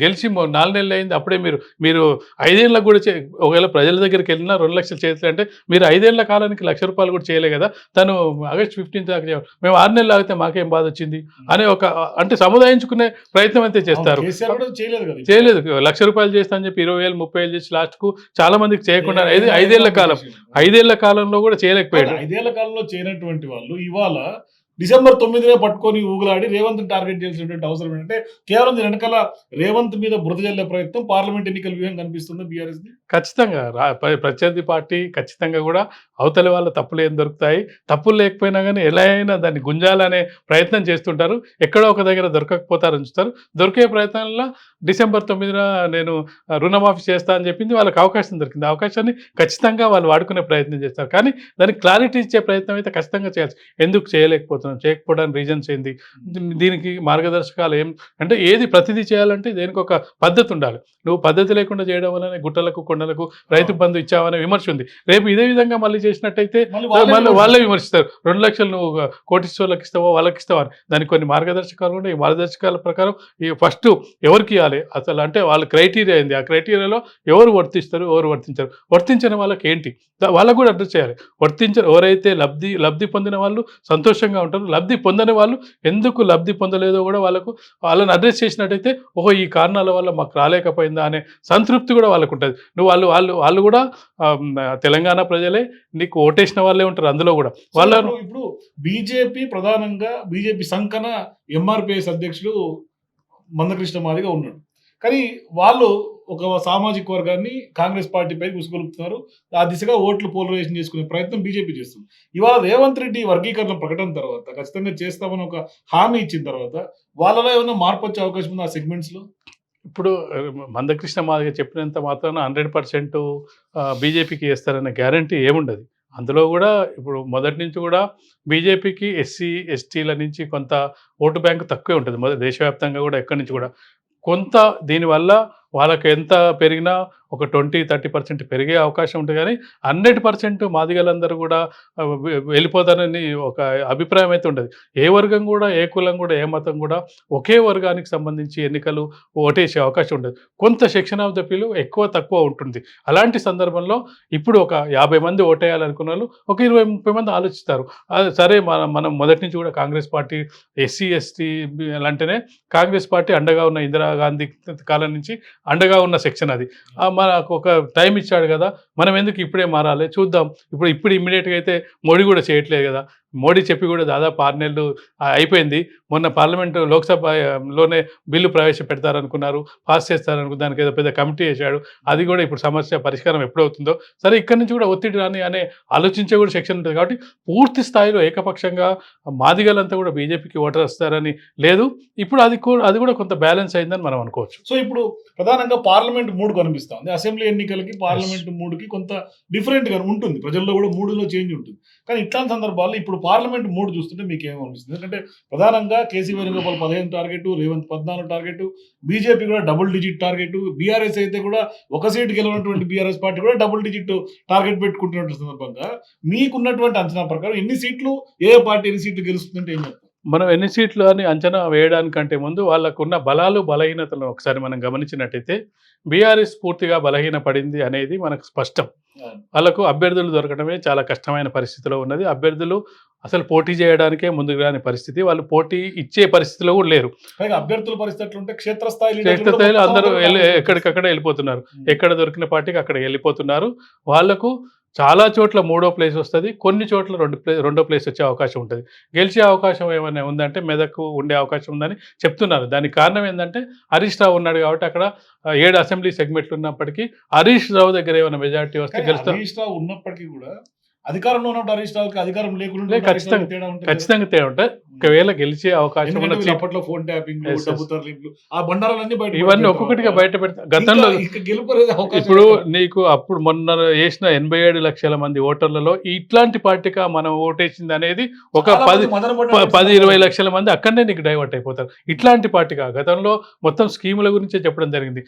గెలిచి నాలుగు నెలలు అయింది అప్పుడే మీరు మీరు ఐదేళ్ళకు కూడా ఒకవేళ ప్రజల దగ్గరికి వెళ్ళినా రెండు లక్షలు చేయాలంటే మీరు ఐదేళ్ళ కాలానికి లక్ష రూపాయలు కూడా చేయలే కదా తను ఆగస్ట్ ఫిఫ్టీన్త్ దాకా మేము ఆరు నెలలు ఆగితే మాకేం బాధ వచ్చింది? అనే ఒక అంటే సముదాయించుకునే ప్రయత్నం అయితే చేస్తారు. చేయలేదు లక్ష రూపాయలు చేస్తా అని చెప్పి ఇరవై వేలు ముప్పై వేలు చేసి లాస్ట్కు చాలా మందికి చేయకుండా ఐదు ఐదేళ్ళ కాలం ఐదేళ్ళ కాలంలో కూడా చేయలేకపోయాడు. ఐదేళ్ళ కాలంలో చేయనటువంటి వాళ్ళు ఇవాళ డిసెంబర్ తొమ్మిదినే పట్టుకొని ఊగులాడి రేవంత్ టార్గెట్ చేయాల్సినటువంటి అవసరం ఏంటంటే కేవలం దీని వెనకాల రేవంత్ మీద బురద జల్లే ప్రయత్నం పార్లమెంట్ ఎన్నికల వ్యూహం కనిపిస్తుంది బీఆర్ఎస్ ఖచ్చితంగా రా ప్రత్యర్థి పార్టీ ఖచ్చితంగా కూడా అవతలి వాళ్ళ తప్పులు ఏం దొరుకుతాయి తప్పులు లేకపోయినా కానీ ఎలా అయినా దాన్ని గుంజాలనే ప్రయత్నం చేస్తుంటారు. ఎక్కడో ఒక దగ్గర దొరకకపోతారు ఉంచుతారు దొరికే ప్రయత్నంలో డిసెంబర్ తొమ్మిదిన నేను రుణమాఫీ చేస్తా అని చెప్పింది వాళ్ళకి అవకాశం దొరికింది. అవకాశాన్ని ఖచ్చితంగా వాళ్ళు వాడుకునే ప్రయత్నం చేస్తారు. కానీ దానికి క్లారిటీ ఇచ్చే ప్రయత్నం అయితే ఖచ్చితంగా చేయాల్సి ఎందుకు చేయలేకపోతుంది చేయలేకపోతున్నాం చేయకపోవడానికి రీజన్స్ ఏంది? దీనికి మార్గదర్శకాలు ఏం అంటే ఏది ప్రతిదీ చేయాలంటే దేనికి ఒక పద్ధతి ఉండాలి. నువ్వు పద్ధతి లేకుండా చేయడం వల్లనే గుట్టలకు కొండలకు రైతు బంధు ఇచ్చావనే విమర్శ ఉంది. రేపు ఇదే విధంగా మళ్ళీ చేసినట్టయితే మళ్ళీ వాళ్ళే విమర్శిస్తారు. రెండు లక్షలు నువ్వు కోటీశ్వర్లకు ఇస్తావో వాళ్ళకి ఇస్తావా అని. దానికి కొన్ని మార్గదర్శకాలు ఉన్నాయి. ఈ మార్గదర్శకాల ప్రకారం ఈ ఫస్ట్ ఎవరికి ఇవ్వాలి? అసలు అంటే వాళ్ళ క్రైటీరియా ఏంది? ఆ క్రైటీరియాలో ఎవరు వర్తిస్తారు? ఎవరు వర్తించరు? వర్తించిన వాళ్ళకి ఏంటి వాళ్ళకు కూడా అడ్రస్ చేయాలి. వర్తించిన ఎవరైతే లబ్ధి లబ్ధి పొందిన వాళ్ళు సంతోషంగా ఉంటారు లబ్ధి పొందని వాళ్ళు ఎందుకు లబ్ధి పొందలేదో కూడా వాళ్ళకు వాళ్ళని అడ్రస్ చేసినట్టయితే ఓహో ఈ కారణాల వల్ల మాకు రాలేకపోయిందా అనే సంతృప్తి కూడా వాళ్ళకు ఉంటుంది. నువ్వు వాళ్ళు వాళ్ళు వాళ్ళు కూడా తెలంగాణ ప్రజలే నీకు ఓటేసిన వాళ్ళే ఉంటారు అందులో కూడా. వాళ్ళ ఇప్పుడు- ఇప్పుడు బీజేపీ ప్రధానంగా బీజేపీ సంకన ఎంఆర్పిఎస్ అధ్యక్షుడు మందకృష్ణ మాదిగా ఉన్నాడు. కానీ వాళ్ళు ఒక సామాజిక వర్గాన్ని కాంగ్రెస్ పార్టీపై ఉసుగొలుపుతున్నారు. ఆ దిశగా ఓట్లు పోలరైజేషన్ చేసుకునే ప్రయత్నం బీజేపీ చేస్తుంది. ఇవాళ రేవంత్ రెడ్డి వర్గీకరణ ప్రకటన తర్వాత ఖచ్చితంగా చేస్తామని ఒక హామీ ఇచ్చిన తర్వాత వాళ్ళలో ఏమైనా మార్పు వచ్చే అవకాశం ఉంది ఆ సెగ్మెంట్స్లో? ఇప్పుడు మందకృష్ణ మాదిగ చెప్పినంత మాత్రాన హండ్రెడ్ పర్సెంట్ బీజేపీకి వేస్తారనే గ్యారంటీ ఏముండదు. అందులో కూడా ఇప్పుడు మొదటి నుంచి కూడా బీజేపీకి ఎస్సీ ఎస్టీల నుంచి కొంత ఓటు బ్యాంకు తక్కువే ఉంటుంది. మొదటి దేశవ్యాప్తంగా కూడా ఎక్కడి నుంచి కూడా. కొంత దీనివల్ల వాళ్ళకి ఎంత పెరిగినా ఒక ట్వంటీ థర్టీ పర్సెంట్ పెరిగే అవకాశం ఉంటుంది. కానీ హండ్రెడ్ పర్సెంట్ మాదిగలందరూ కూడా వెళ్ళిపోతారని ఒక అభిప్రాయం అయితే ఉండదు. ఏ వర్గం కూడా ఏ కులం కూడా ఏ మతం కూడా ఒకే వర్గానికి సంబంధించి ఎన్నికలు ఓటేసే అవకాశం ఉండదు. కొంత సెక్షన్ ఆఫ్ ద ఎక్కువ తక్కువ ఉంటుంది. అలాంటి సందర్భంలో ఇప్పుడు ఒక యాభై మంది ఓటేయాలనుకున్న వాళ్ళు ఒక ఇరవై ముప్పై మంది ఆలోచిస్తారు. సరే మనం మనం మొదటి నుంచి కూడా కాంగ్రెస్ పార్టీ ఎస్సీ ఎస్టీ అలాంటినే కాంగ్రెస్ పార్టీ అండగా ఉన్న ఇందిరాగాంధీ కాలం నుంచి అండగా ఉన్న సెక్షన్ అది. ఆ, మనకు ఒక టైం ఇచ్చాడు కదా మనం ఎందుకు ఇప్పుడే మారాలి? చూద్దాం. ఇప్పుడు ఇప్పుడు ఇమ్మీడియట్గా అయితే మోడీ కూడా చేయట్లేదు కదా. మోడీ చెప్పి కూడా దాదాపు ఆరు నెలలు అయిపోయింది. మొన్న పార్లమెంటు లోక్సభ ఆ, లోనే బిల్లు ప్రవేశపెడతారనుకున్నారు పాస్ చేస్తారనుకున్న దానికి ఏదో పెద్ద కమిటీ వేశాడు. అది కూడా ఇప్పుడు సమస్య పరిష్కారం ఎప్పుడవుతుందో. సరే ఇక్కడి నుంచి కూడా ఒత్తిడి రాని అనే ఆలోచించే కూడా సెక్షన్ ఉంటుంది కాబట్టి పూర్తి స్థాయిలో ఏకపక్షంగా మాదిగలంతా కూడా బీజేపీకి ఓటర్ వస్తారని లేదు. ఇప్పుడు అది కూడా అది కూడా కొంత బ్యాలెన్స్ అయిందని మనం అనుకోవచ్చు. సో ఇప్పుడు ప్రధానంగా పార్లమెంట్ మూడు కనిపిస్తుంది. అసెంబ్లీ ఎన్నికలకి పార్లమెంట్ మూడుకి కొంత డిఫరెంట్గా ఉంటుంది. ప్రజల్లో కూడా మూడులో చేంజ్ ఉంటుంది. కానీ ఇట్లాంటి సందర్భాల్లో ఇప్పుడు పార్లమెంట్ మూడు చూస్తుంటే మీకు ఏమనిపిస్తుంది ఎందుకంటే ప్రధానంగా కేసీ వేణుగోపాల్ పదిహేను టార్గెట్ రేవంత్ పద్నాలుగు టార్గెట్ బీజేపీ కూడా డబుల్ డిజిట్ టార్గెట్ బీఆర్ఎస్ అయితే కూడా ఒక సీటు గెలవనటువంటి బీఆర్ఎస్ పార్టీ కూడా డబుల్ డిజిట్ టార్గెట్ పెట్టుకుంటున్నటువంటి సందర్భంగా మీకున్నటువంటి అంచనా ప్రకారం ఎన్ని సీట్లు ఏ పార్టీ ఎన్ని సీట్లు గెలుస్తుందంటే ఏం చెప్తారు? మనం ఎన్ని సీట్లు అని అంచనా వేయడానికంటే ముందు వాళ్ళకున్న బలాలు బలహీనతలను ఒకసారి మనం గమనించినట్టయితే బీఆర్ఎస్ పూర్తిగా బలహీన పడింది అనేది మనకు స్పష్టం. వాళ్ళకు అభ్యర్థులు దొరకడమే చాలా కష్టమైన పరిస్థితిలో ఉన్నది. అభ్యర్థులు అసలు పోటీ చేయడానికే ముందుకు రాని పరిస్థితి. వాళ్ళు పోటీ ఇచ్చే పరిస్థితిలో కూడా లేరు. అభ్యర్థుల పరిస్థితి ఎట్లుంటే క్షేత్రస్థాయి క్షేత్రస్థాయిలో అందరూ ఎక్కడికక్కడ వెళ్ళిపోతున్నారు. ఎక్కడ దొరికిన పార్టీకి అక్కడ వెళ్ళిపోతున్నారు. వాళ్ళకు చాలా చోట్ల మూడో ప్లేస్ వస్తుంది కొన్ని చోట్ల రెండు ప్లే రెండో ప్లేస్ వచ్చే అవకాశం ఉంటుంది. గెలిచే అవకాశం ఏమైనా ఉందంటే మెదక్కు ఉండే అవకాశం ఉందని చెప్తున్నారు. దానికి కారణం ఏంటంటే హరీష్ రావు ఉన్నాడు కాబట్టి అక్కడ ఏడు అసెంబ్లీ సెగ్మెంట్లు ఉన్నప్పటికీ హరీష్ రావు దగ్గర ఏమైనా మెజారిటీ వస్తే గెలుస్తారు హరీష్ రావు ఉన్నప్పటికీ కూడా అధికారంలో ఉన్న హరీష్ రావుకి అధికారం లేకుండా ఖచ్చితంగా- తేడా ఉంటుంది. ఖచ్చితంగా తేడా ఉంటాయి ఒకవేళ గెలిచే అవకాశం అప్పట్లో ఫోన్ ట్యాపింగ్. డబ్బు తరలింపులు ఆ బండారాలన్నీ బయట ఇవన్నీ ఒక్కొక్కటిగా బయట పెడతా గతంలో ఇప్పుడు. నీకు అప్పుడు మొన్న వేసిన ఎనభై ఏడు లక్షల మంది ఓటర్లలో ఇట్లాంటి పార్టీగా మనం ఓటేసింది అనేది ఒక పది పది ఇరవై లక్షల మంది అక్కడనే నీకు డైవర్ట్ అయిపోతారు ఇట్లాంటి పార్టీగా గతంలో మొత్తం స్కీముల గురించే చెప్పడం జరిగింది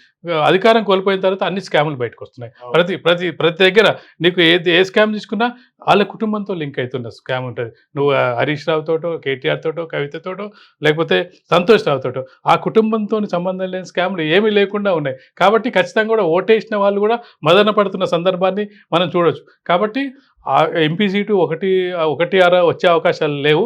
అధికారం కోల్పోయిన తర్వాత అన్ని స్కాములు బయటకు వస్తున్నాయి. ప్రతి ప్రతి ప్రతి దగ్గర నీకు ఏది ఏ స్కామ్ తీసుకున్నా వాళ్ళ కుటుంబంతో లింక్ అవుతున్న స్కామ్ ఉంటుంది. నువ్వు హరీష్ రావు తోటో కేటీఆర్ తోటో కవితతోటో లేకపోతే సంతోష్ రావు తోటో ఆ కుటుంబంతో సంబంధం లేని స్కామ్లు ఏమీ లేకుండా ఉన్నాయి. కాబట్టి ఖచ్చితంగా కూడా ఓటేసిన వాళ్ళు కూడా మదన పడుతున్న సందర్భాన్ని మనం చూడొచ్చు. కాబట్టి ఆ ఎంపీ సీటు ఒకటి ఒకటి అర వచ్చే అవకాశాలు లేవు.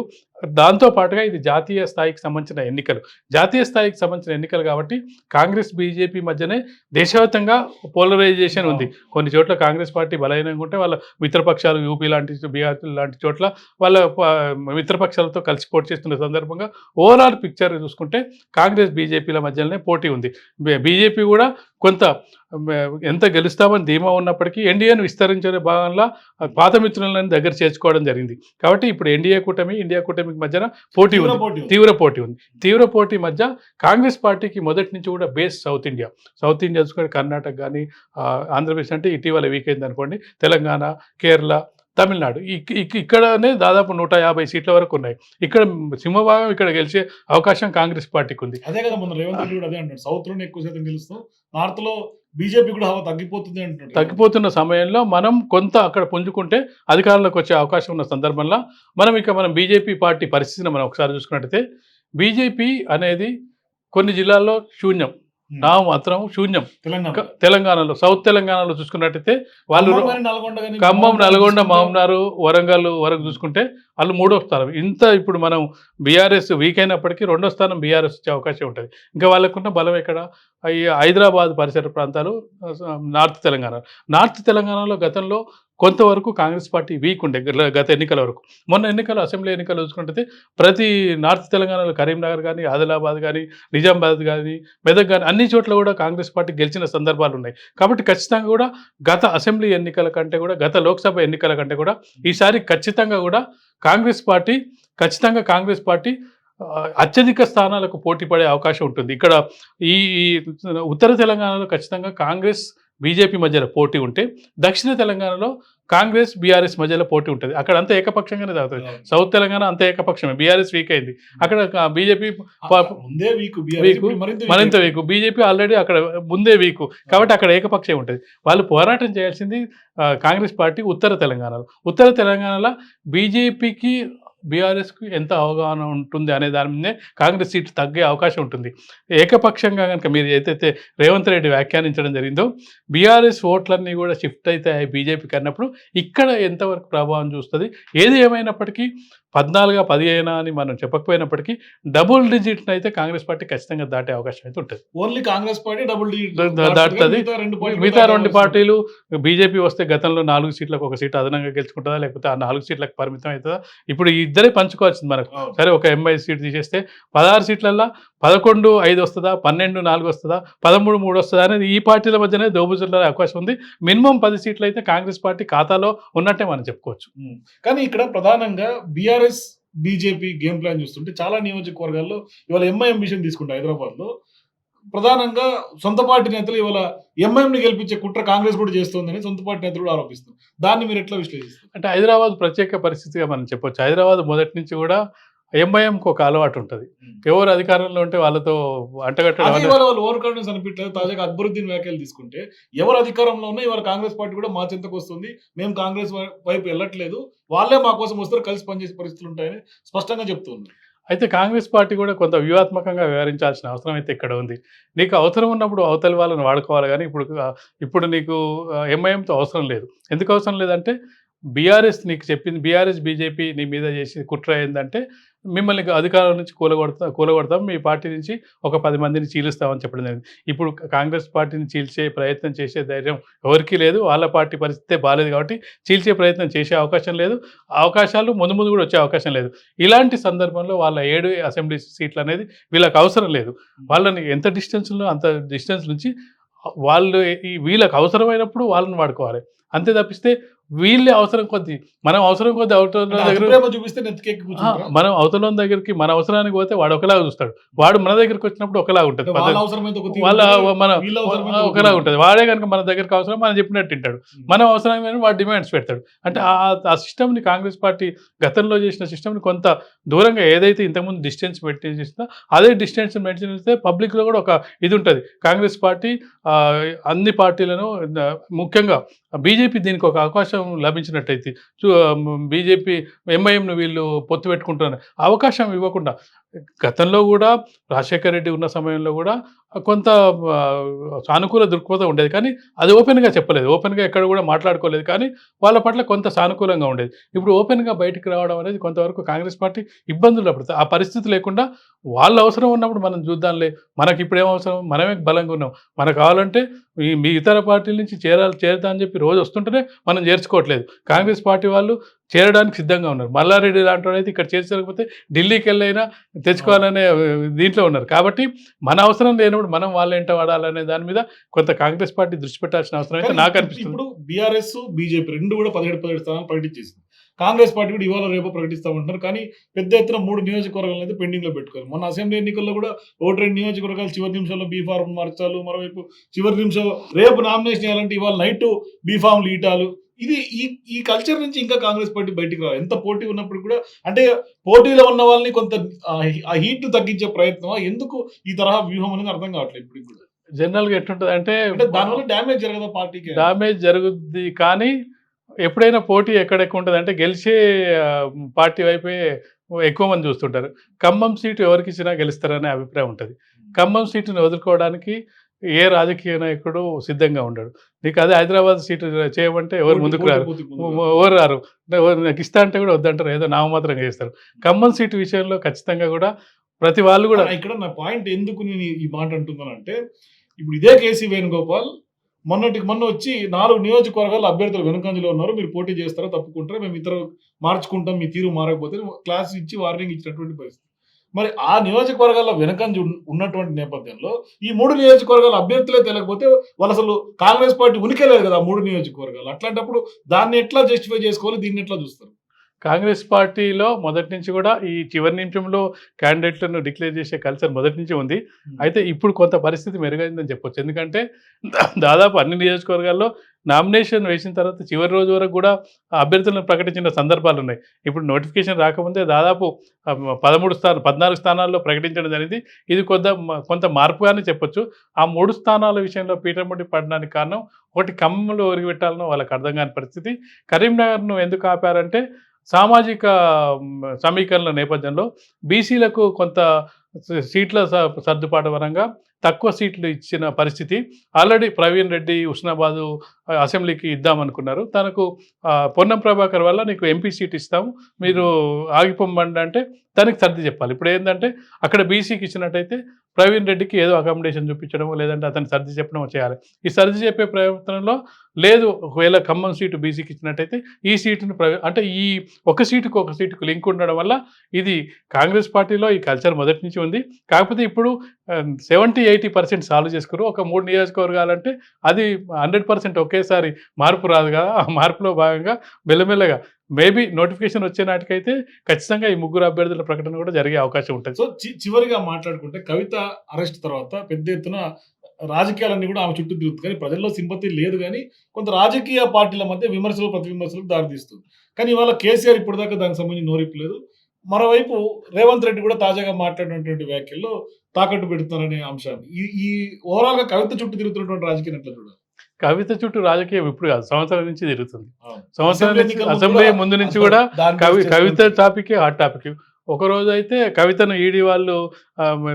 దాంతో పాటుగా ఇది జాతీయ స్థాయికి సంబంధించిన ఎన్నికలు. జాతీయ స్థాయికి సంబంధించిన ఎన్నికలు కాబట్టి కాంగ్రెస్ బీజేపీ మధ్యనే దేశవ్యాప్తంగా పోలరైజేషన్ ఉంది. కొన్ని చోట్ల కాంగ్రెస్ పార్టీ బలహీనంగా ఉంటే వాళ్ళ మిత్రపక్షాలు యూపీ లాంటి బీహార్ లాంటి చోట్ల వాళ్ళ మిత్రపక్షాలతో కలిసి పోటీ చేస్తున్న సందర్భంగా ఓవరాల్ పిక్చర్ చూసుకుంటే కాంగ్రెస్ బీజేపీల మధ్యలోనే పోటీ ఉంది. బీజేపీ కూడా కొంత ఎంత గెలుస్తామని ధీమా ఉన్నప్పటికీ ఎన్డీఏను విస్తరించే భాగంలో పాత మిత్రులను దగ్గర చేర్చుకోవడం జరిగింది. కాబట్టి ఇప్పుడు ఎన్డీఏ కూటమి ఇండియా కూటమికి మధ్యన పోటీ ఉంది. తీవ్ర పోటీ ఉంది. తీవ్ర పోటీ మధ్య కాంగ్రెస్ పార్టీకి మొదటి నుంచి కూడా base south India. South India చూసుకొని కర్ణాటక కానీ ఆంధ్రప్రదేశ్ అంటే ఇటీవల వీక్ అయింది అనుకోండి. తెలంగాణ కేరళ తమిళనాడు. ఇక్- ఇక్- ఇక్కడనే దాదాపు నూట యాభై సీట్ల వరకు ఉన్నాయి. ఇక్కడ సింహభాగం ఇక్కడ గెలిచే అవకాశం కాంగ్రెస్ పార్టీకి ఉంది అదే కదా మన రేవంత్ రెడ్డి కూడా అదే అంటాడు సౌత్లోనే ఎక్కువ శాతం గెలుస్తాం నార్త్లో బీజేపీ కూడా హవా తగ్గిపోతుంది అంటున్నాడు. తగ్గిపోతున్న సమయంలో మనం కొంత అక్కడ పుంజుకుంటే అధికారంలోకి వచ్చే అవకాశం ఉన్న సందర్భంలో మనం ఇక మనం బీజేపీ పార్టీ పరిస్థితిని మనం ఒకసారి చూసుకున్నట్టయితే బీజేపీ అనేది కొన్ని జిల్లాల్లో శూన్యం. నా మాత్రం శూన్యం. తెలంగాణలో సౌత్ తెలంగాణలో చూసుకున్నట్టయితే వాళ్ళు ఖమ్మం నల్గొండ మామనారు వరంగల్ వరకు చూసుకుంటే వాళ్ళు మూడో స్థానం. ఇంత ఇప్పుడు మనం బీఆర్ఎస్ వీక్ అయినప్పటికీ రెండో స్థానం బీఆర్ఎస్ వచ్చే అవకాశం ఉంటుంది. ఇంకా వాళ్ళకున్న బలం ఎక్కడ? ఈ హైదరాబాద్ పరిసర ప్రాంతాలు నార్త్ తెలంగాణ. నార్త్ తెలంగాణలో గతంలో కొంతవరకు కాంగ్రెస్ పార్టీ వీక్ ఉండే గత ఎన్నికల వరకు. మొన్న ఎన్నికలు అసెంబ్లీ ఎన్నికలు చూసుకుంటే ప్రతి నార్త్ తెలంగాణలో కరీంనగర్ కానీ ఆదిలాబాద్ కానీ నిజామాబాద్ కానీ మెదక్ కానీ అన్ని చోట్ల కూడా కాంగ్రెస్ పార్టీ గెలిచిన సందర్భాలు ఉన్నాయి. కాబట్టి ఖచ్చితంగా కూడా గత అసెంబ్లీ ఎన్నికల కంటే కూడా గత లోక్సభ ఎన్నికల కంటే కూడా ఈసారి ఖచ్చితంగా కూడా కాంగ్రెస్ పార్టీ ఖచ్చితంగా కాంగ్రెస్ పార్టీ అత్యధిక స్థానాలకు పోటీ పడే అవకాశం ఉంటుంది. ఇక్కడ ఈ ఉత్తర తెలంగాణలో ఖచ్చితంగా కాంగ్రెస్ బీజేపీ మధ్యలో పోటీ ఉంటే దక్షిణ తెలంగాణలో కాంగ్రెస్ బీఆర్ఎస్ మధ్యలో పోటీ ఉంటుంది. అక్కడ అంతా ఏకపక్షంగానే తాగుతుంది సౌత్ తెలంగాణ అంత ఏకపక్షమే. బీఆర్ఎస్ వీక్ అయింది. అక్కడ బీజేపీ వీక్ మరింత వీక్ బీజేపీ ఆల్రెడీ అక్కడ ముందే వీకు కాబట్టి అక్కడ ఏకపక్షం ఉంటుంది. వాళ్ళు పోరాటం చేయాల్సింది కాంగ్రెస్ పార్టీ ఉత్తర తెలంగాణలో. ఉత్తర తెలంగాణలో బీజేపీకి బీఆర్ఎస్కి ఎంత అవగాహన ఉంటుంది అనే దాని మీదే కాంగ్రెస్ సీట్లు తగ్గే అవకాశం ఉంటుంది. ఏకపక్షంగా కనుక మీరు ఏదైతే రేవంత్ రెడ్డి వ్యాఖ్యానించడం జరిగిందో బీఆర్ఎస్ ఓట్లన్నీ కూడా షిఫ్ట్ అయితే బీజేపీకి అన్నప్పుడు ఇక్కడ ఎంతవరకు ప్రభావం చూస్తుంది? ఏది ఏమైనప్పటికీ పద్నాలుగు పదిహేను అని మనం చెప్పకపోయినప్పటికీ డబుల్ డిజిట్ అయితే కాంగ్రెస్ పార్టీ ఖచ్చితంగా దాటే అవకాశం అయితే ఉంటుంది only Congress party double digit దాటుతది. మిగతా రెండు పార్టీలు బీజేపీ వస్తే గతంలో నాలుగు సీట్లకు ఒక సీట్ అదనంగా గెలుచుకుంటుందా లేకపోతే ఆ నాలుగు సీట్లకు పరిమితం అవుతుందా ఇప్పుడు ఇద్దరే పంచుకోవాల్సింది మనకు. సరే ఒక ఎంఐ సీట్ తీసేస్తే పదహారు సీట్లల్లో పదకొండు ఐదు వస్తుందా పన్నెండు నాలుగు వస్తుందా పదమూడు మూడు వస్తుందా అనేది ఈ పార్టీల మధ్యనే దోబుజుల అవకాశం ఉంది మినిమం పది సీట్లు అయితే కాంగ్రెస్ పార్టీ ఖాతాలో ఉన్నట్టే మనం చెప్పుకోవచ్చు. కానీ ఇక్కడ ప్రధానంగా బీఆర్ఎస్ బీజేపీ గేమ్ ప్లాన్ చూస్తుంటే చాలా నియోజకవర్గాల్లో ఇవాళ ఎంఐఎం విషయం తీసుకుంటే హైదరాబాద్లో ప్రధానంగా సొంత పార్టీ నేతలు ఇవాళ ఎంఐఎంని గెలిపించే కుట్ర కాంగ్రెస్ కూడా చేస్తోందని సొంత పార్టీ నేతలు కూడా ఆరోపిస్తున్నారు. దాన్ని మీరు ఎట్లా విశ్లేషిస్తారు? అంటే హైదరాబాద్ ప్రత్యేక పరిస్థితిగా మనం చెప్పొచ్చు. హైదరాబాద్ మొదటి నుంచి కూడా ఎంఐఎంకి ఒక అలవాటు ఉంటుంది. ఎవరు అధికారంలో ఉంటే వాళ్ళతో అంటగట్టడం వాళ్ళు అనిపించలేదు తాజాగా అక్బరుద్దీన్ వ్యాఖ్యలు తీసుకుంటే ఎవరు అధికారంలో ఉన్నా ఇవాళ కాంగ్రెస్ పార్టీ కూడా మా చెంతకు వస్తుంది. మేము కాంగ్రెస్ వైపు వెళ్ళట్లేదు. వాళ్ళే మా కోసం వస్తారు కలిసి పనిచేసే పరిస్థితులు ఉంటాయని స్పష్టంగా చెప్తున్నారు అయితే కాంగ్రెస్ పార్టీ కూడా కొంత వ్యూహాత్మకంగా వ్యవహరించాల్సిన అవసరం అయితే ఇక్కడ ఉంది. నీకు అవసరం ఉన్నప్పుడు అవతలి వాళ్ళని వాడుకోవాలి కానీ ఇప్పుడు ఇప్పుడు నీకు ఎంఐఎంతో అవసరం లేదు. ఎందుకు అవసరం లేదంటే బీఆర్ఎస్ నీకు చెప్పింది బీఆర్ఎస్ బీజేపీ నీ మీద చేసి కుట్ర ఏంటంటే మిమ్మల్ని అధికారం నుంచి కూలగొడతా కూలగొడతాం. మీ పార్టీ నుంచి ఒక పది మందిని చీలుస్తామని చెప్పడం జరిగింది. ఇప్పుడు కాంగ్రెస్ పార్టీని చీల్చే ప్రయత్నం చేసే ధైర్యం ఎవరికీ లేదు. వాళ్ళ పార్టీ పరిస్థితే బాగాలేదు కాబట్టి చీల్చే ప్రయత్నం చేసే అవకాశం లేదు. అవకాశాలు ముందు ముందు కూడా వచ్చే అవకాశం లేదు. ఇలాంటి సందర్భంలో వాళ్ళ ఏడు అసెంబ్లీ సీట్లు అనేది వీళ్ళకి అవసరం లేదు. వాళ్ళని ఎంత డిస్టెన్స్లో అంత డిస్టెన్స్ నుంచి వాళ్ళు ఈ వీళ్ళకి అవసరమైనప్పుడు వాళ్ళని వాడుకోవాలి. అంతే తప్పిస్తే వీళ్ళే అవసరం కొద్ది. మనం అవసరం కొద్ది అవతల దగ్గర చూపిస్తే? మనం అవతల దగ్గరికి మన అవసరానికి పోతే వాడు ఒకలాగా చూస్తాడు. వాడు మన దగ్గరికి వచ్చినప్పుడు ఒకలాగా ఉంటుంది. వాళ్ళ మన వీళ్ళ అవసరమైతే ఒక ఒకలా తీరు ఉంటుంది. వాడే కనుక మన దగ్గరికి అవసరం మనం చెప్పినట్టు తింటాడు. మనం అవసరమైన వాడు డిమాండ్స్ పెడతాడు. అంటే ఆ- సిస్టమ్ని కాంగ్రెస్ పార్టీ గతంలో చేసిన సిస్టమ్ని కొంత దూరంగా ఏదైతే ఇంతకుముందు డిస్టెన్స్ మెయింటైన్ చేస్తుందో అదే డిస్టెన్స్ మెయింటైన్ చేస్తే పబ్లిక్లో కూడా ఒక ఇది ఉంటుంది. కాంగ్రెస్ పార్టీ అన్ని పార్టీలను ముఖ్యంగా బీజేపీ దీనికి ఒక అవకాశం లభించినట్టయితే బీజేపీ ఎంఐఎంను వీళ్ళు పొత్తు పెట్టుకుంటున్నారు. అవకాశం ఇవ్వకుండా గతంలో కూడా రాజశేఖర రెడ్డి ఉన్న సమయంలో కూడా కొంత సానుకూల దృక్పథం ఉండేది. కానీ అది ఓపెన్గా చెప్పలేదు. ఓపెన్గా ఎక్కడ కూడా మాట్లాడుకోలేదు. కానీ వాళ్ళ పట్ల కొంత సానుకూలంగా ఉండేది. ఇప్పుడు ఓపెన్గా బయటికి రావడం అనేది కొంతవరకు కాంగ్రెస్ పార్టీ ఇబ్బందులు పడుతుంది. ఆ పరిస్థితి లేకుండా వాళ్ళ అవసరం ఉన్నప్పుడు మనం చూద్దాంలే. మనకి ఇప్పుడు ఏం అవసరం మనమే బలంగా ఉన్నాం. మనకు కావాలంటే మీ ఇతర పార్టీల నుంచి చేరాలి చేరుతా అని చెప్పి రోజు వస్తుంటేనే మనం చేర్చుకోవట్లేదు. కాంగ్రెస్ పార్టీ వాళ్ళు చేరడానికి సిద్ధంగా ఉన్నారు. మల్లారెడ్డి లాంటి వాడు అయితే ఇక్కడ చేర్చకపోతే ఢిల్లీకి వెళ్ళైనా తెచ్చుకోవాలనే దీంట్లో ఉన్నారు. కాబట్టి మన అవసరం లేనప్పుడు మనం వాళ్ళ ఎంట వాడాలనే దాని మీద కొంత కాంగ్రెస్ పార్టీ దృష్టి పెట్టాల్సిన అవసరం అయితే నాకు అనిపిస్తుంది. ఇప్పుడు బీఆర్ఎస్ బీజేపీ రెండు కూడా పదిహేడు పదిహేడు స్థానాలు ప్రకటించేసింది. కాంగ్రెస్ పార్టీ కూడా ఇవాళ రేపు ప్రకటిస్తామంటున్నారు. కానీ పెద్ద ఎత్తున మూడు నియోజకవర్గాలను అయితే పెండింగ్లో పెట్టుకోవాలి మొన్న అసెంబ్లీ ఎన్నికల్లో కూడా ఒకటి రెండు నియోజకవర్గాలు చివరి నిమిషంలో బీ ఫార్మ్ మార్చాలు మరోవైపు చివరి నిమిషం రేపు నామినేషన్ చేయాలంటే ఇవాళ నైట్ బీ ఫామ్లు ఈటాలు ఇది ఈ ఈ కల్చర్ నుంచి ఇంకా కాంగ్రెస్ పార్టీ బయటికి రావాలి. ఎంత పోటీ ఉన్నప్పుడు కూడా అంటే పోటీలో ఉన్న వాళ్ళని కొంత ఆ హీట్ తగ్గించే ప్రయత్నం ఎందుకు ఈ తరహా వ్యూహం అనేది అర్థం కావట్లేదు ఇప్పుడు కూడా. జనరల్గా ఎట్లుంటది అంటే దానివల్ల డ్యామేజ్ జరగదా పార్టీకి? డామేజ్ జరుగుద్ది కానీ ఎప్పుడైనా పోటీ ఎక్కడెక్కడ ఉంటుంది అంటే గెలిచే పార్టీ వైపే ఎక్కువ మంది చూస్తుంటారు. ఖమ్మం సీటు ఎవరికి ఇచ్చినా గెలుస్తారనే అభిప్రాయం ఉంటుంది. ఖమ్మం సీటుని వదులుకోవడానికి ఏ రాజకీయ నాయకుడు సిద్ధంగా ఉండడు. నీకు అదే హైదరాబాద్ సీటు చేయమంటే ఎవరు ముందుకు రారు. ఎవరు రారు? నాకు ఇస్తా అంటే కూడా వద్దంటారు. ఏదో నామమాత్రంగా చేస్తారు. ఖమ్మం సీటు విషయంలో ఖచ్చితంగా కూడా ప్రతి వాళ్ళు కూడా ఇక్కడ నా పాయింట్ ఎందుకు నేను ఈ మాట అంటున్నానంటే ఇప్పుడు ఇదే కేసీ వేణుగోపాల్ మొన్నటికి మొన్న వచ్చి నాలుగు నియోజకవర్గాల అభ్యర్థులు వెనుకంజలో ఉన్నారు. మీరు పోటీ చేస్తారో తప్పుకుంటారో? మేము ఇతర మార్చుకుంటాం మీ తీరు మారకపోతే క్లాస్ ఇచ్చి వార్నింగ్ ఇచ్చినటువంటి పరిస్థితి. మరి ఆ నియోజకవర్గాల్లో వెనుకంజ ఉన్న- ఉన్నటువంటి నేపథ్యంలో ఈ మూడు నియోజకవర్గాల అభ్యర్థులే తెలియకపోతే వాళ్ళు అసలు కాంగ్రెస్ పార్టీ ఉనికి లేదు కదా మూడు నియోజకవర్గాలు. అట్లాంటప్పుడు దాన్ని ఎట్లా జస్టిఫై చేసుకోవాలి? దీన్ని ఎట్లా చూస్తారు? కాంగ్రెస్ పార్టీలో మొదటి నుంచి కూడా ఈ చివరి నిమిషంలో క్యాండిడేట్లను డిక్లేర్ చేసే కల్చర్ మొదటి నుంచి ఉంది. అయితే ఇప్పుడు కొంత పరిస్థితి మెరుగైందని చెప్పొచ్చు. ఎందుకంటే దాదాపు అన్ని నియోజకవర్గాల్లో నామినేషన్ వేసిన తర్వాత చివరి రోజు వరకు కూడా అభ్యర్థులను ప్రకటించిన సందర్భాలు ఉన్నాయి. ఇప్పుడు నోటిఫికేషన్ రాకముందే దాదాపు పదమూడు స్థానాలు పద్నాలుగు స్థానాల్లో ప్రకటించడం జరిగింది. ఇది కొంత కొంత మార్పుగానే చెప్పొచ్చు. ఆ మూడు స్థానాల విషయంలో పీఠముడి పడడానికి కారణం ఒకటి ఖమ్మంలో ఒరిగిపెట్టాలనో వాళ్ళకి అర్థం కాని పరిస్థితి. కరీంనగర్ను ఎందుకు ఆపారంటే సామాజిక సమీకరణల నేపథ్యంలో బీసీలకు కొంత సీట్ల స- సర్దుబాటు పరంగా తక్కువ సీట్లు ఇచ్చిన పరిస్థితి. ఆల్రెడీ ప్రవీణ్ రెడ్డి ఉస్నాబాదు అసెంబ్లీకి ఇద్దామనుకున్నారు. తనకు పొన్నం ప్రభాకర్ వల్ల నీకు ఎంపీ సీట్ ఇస్తాము. మీరు ఆగిపోమ్మండి అంటే తనకి సర్ది చెప్పాలి. ఇప్పుడు ఏంటంటే అక్కడ బీసీకి ఇచ్చినట్టయితే ప్రవీణ్ రెడ్డికి ఏదో అకామిడేషన్ చూపించడమో లేదంటే అతను సర్ది చెప్పడమో చేయాలి. ఈ సర్ది చెప్పే ప్రయత్నంలో లేదు. ఒకవేళ ఖమ్మం సీటు బీసీకి ఇచ్చినట్టయితే ఈ సీటును అంటే ఈ ఒక సీటుకు ఒక సీటుకు లింక్ ఉండడం వల్ల ఇది కాంగ్రెస్ పార్టీలో ఈ కల్చర్ మొదటి నుంచి ఉంది. కాకపోతే ఇప్పుడు సెవెంటీ ఎయిటీ పర్సెంట్ సాల్వ్ చేసుకోరు. ఒక మూడు నియోజకవర్గాలంటే అది హండ్రెడ్ పర్సెంట్ ఒకేసారి మార్పు రాదు కదా ఆ మార్పులో భాగంగా మెల్లమెల్లగా మేబీ నోటిఫికేషన్ వచ్చే నాటికైతే ఖచ్చితంగా ఈ ముగ్గురు అభ్యర్థుల ప్రకటన కూడా జరిగే అవకాశం ఉంటుంది. సో చి- చివరిగా మాట్లాడుకుంటే కవిత అరెస్ట్ తర్వాత పెద్ద ఎత్తున రాజకీయాలన్నీ కూడా ఆమె చుట్టూ తిరుగుతుంది. కానీ ప్రజల్లో సింపతి లేదు కానీ కొంత రాజకీయ పార్టీల మధ్య విమర్శలు ప్రతి విమర్శలు దారితీస్తుంది. కానీ ఇవాళ కేసీఆర్ ఇప్పటిదాకా దానికి సంబంధించి నోరిప్పలేదు. మరోవైపు రేవంత్ రెడ్డి కూడా తాజాగా మాట్లాడినటువంటి వ్యాఖ్యల్లో తాకట్టు పెడుతున్నారనే అంశాన్ని ఈ ఈ ఓవరాల్గా కవిత చుట్టూ తిరుగుతున్నటువంటి రాజకీయం ఎట్లా చూడాలి? కవిత చుట్టూ రాజకీయం ఇప్పుడు కాదు సంవత్సరం నుంచి తిరుగుతుంది. అవును. సంవత్సరం అసెంబ్లీ నుంచి అసెంబ్లీ ముందు నుంచి కూడా కవి కవిత. Topic hot topic. ఒక రోజు అయితే కవితను ఈడీ వాళ్ళు